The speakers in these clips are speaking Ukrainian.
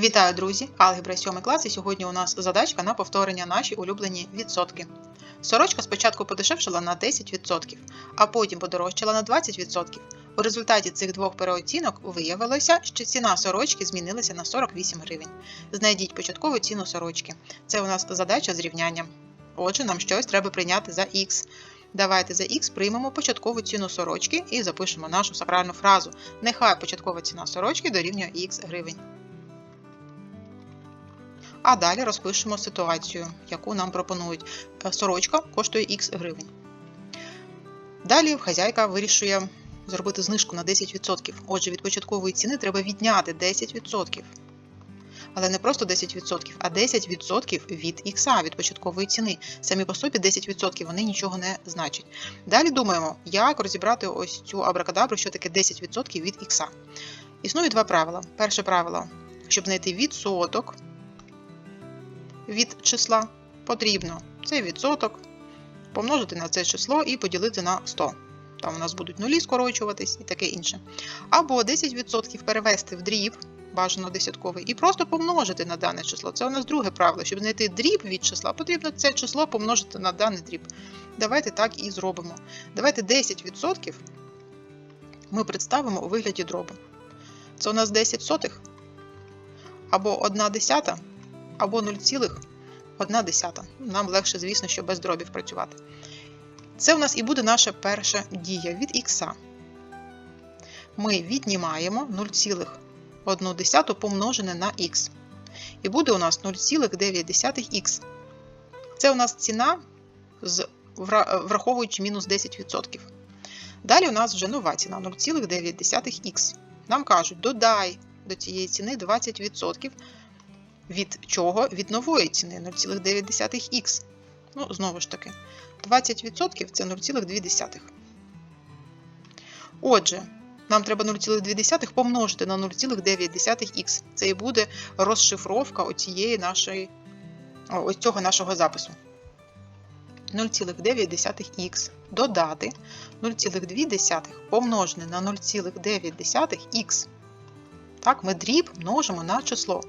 Вітаю, друзі! Алгебра 7 клас, і сьогодні у нас задачка на повторення наші улюблені відсотки. Сорочка спочатку подешевшила на 10%, а потім подорожчала на 20%. У результаті цих двох переоцінок виявилося, що ціна сорочки змінилася на 48 гривень. Знайдіть початкову ціну сорочки. Це у нас задача з рівнянням. Отже, нам щось треба прийняти за х. Давайте за х приймемо початкову ціну сорочки і запишемо нашу сакральну фразу. Нехай початкова ціна сорочки дорівнює х гривень. А далі розпишемо ситуацію, яку нам пропонують. Е, Сорочка коштує х гривень. Далі хазяйка вирішує зробити знижку на 10%. Отже, від початкової ціни треба відняти 10%. Але не просто 10%, а 10% від х, від початкової ціни. Самі по собі 10% вони нічого не значать. Далі думаємо, як розібрати ось цю абракадабру, що таке 10% від х. Існує два правила. Перше правило, щоб знайти відсоток від числа, потрібно цей відсоток помножити на це число і поділити на 100. Там у нас будуть нулі скорочуватись і таке інше. Або 10% перевести в дріб, бажано десятковий, і просто помножити на дане число. Це у нас друге правило. Щоб знайти дріб від числа, потрібно це число помножити на даний дріб. Давайте так і зробимо. Давайте 10% ми представимо у вигляді дробу. Це у нас 10 сотих, або 1 десята, або 0,1 десята. Нам легше, звісно, що без дробів працювати. Це у нас і буде наша перша дія від х. Ми віднімаємо 0,1 помножене на х. І буде у нас 0,9х. Це у нас ціна, враховуючи мінус 10%. Далі у нас вже нова ціна 0,9х. Нам кажуть, додай до цієї ціни 20%. Від чого? Від нової ціни 0,9х. Ну, знову ж таки, 20% це 0,2. Отже, нам треба 0,2 помножити на 0,9х. Це і буде розшифровка оцієї нашої, ось цього нашого запису. 0,9х додати 0,2 помножене на 0,9х. Так, ми дріб множимо на число.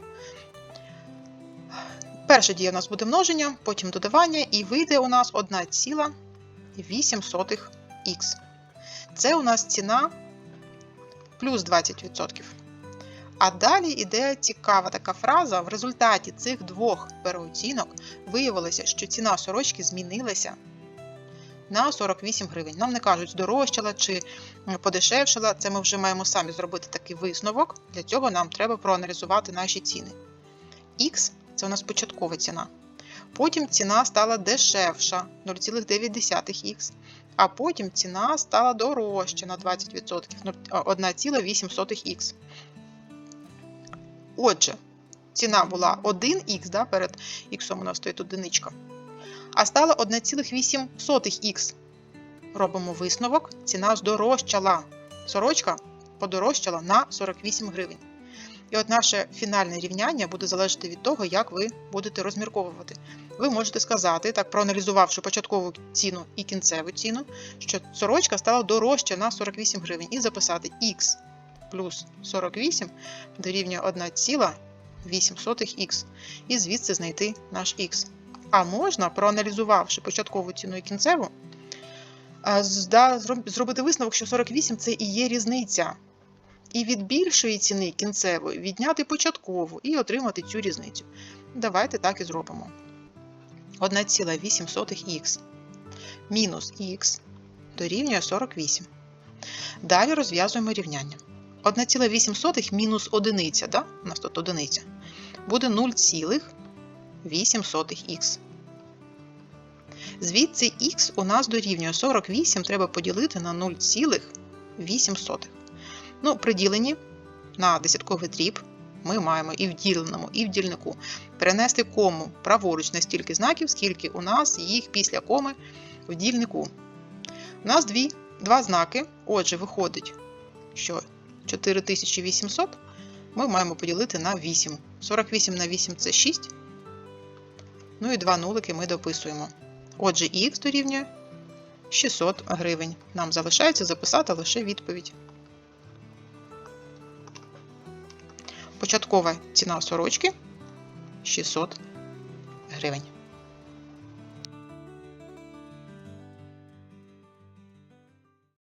Перша дія у нас буде множення, потім додавання, і вийде у нас 1,8х. Це у нас ціна плюс 20%. А далі йде цікава така фраза. В результаті цих двох переоцінок виявилося, що ціна сорочки змінилася на 48 гривень. Нам не кажуть, здорожчала чи подешевшала. Це ми вже маємо самі зробити такий висновок. Для цього нам треба проаналізувати наші ціни. Х це у нас початкова ціна. Потім ціна стала дешевша 0,9х. А потім ціна стала дорожча на 20%, 1,8х. Отже, ціна була 1х, да, перед х у нас стоїть одиничка. А стала 1,8х. Робимо висновок, ціна здорожчала. Сорочка подорожчала на 48 гривень. І от наше фінальне рівняння буде залежати від того, як ви будете розмірковувати. Ви можете сказати, так проаналізувавши початкову ціну і кінцеву ціну, що сорочка стала дорожча на 48 гривень, і записати х плюс 48 дорівнює 1,8х, і звідси знайти наш х. А можна, проаналізувавши початкову ціну і кінцеву, зробити висновок, що 48 це і є різниця. І від більшої ціни кінцевої відняти початкову і отримати цю різницю. Давайте так і зробимо. 1,8х мінус х дорівнює 48. Далі розв'язуємо рівняння. 1,8 мінус 1, да? у нас тут одиниця, буде 0,8х. Звідси х у нас дорівнює 48, треба поділити на 0,8. Ну, при діленні на десятковий дріб ми маємо і в діленому, і в дільнику перенести кому праворуч на стільки знаків, скільки у нас їх після коми в дільнику. У нас дві, два знаки. Отже, виходить, що 4800 ми маємо поділити на 8. 48 на 8 це 6. Ну і два нулики ми дописуємо. Отже, х дорівнює 600 гривень. Нам залишається записати лише відповідь. Початкова ціна сорочки 600 гривень.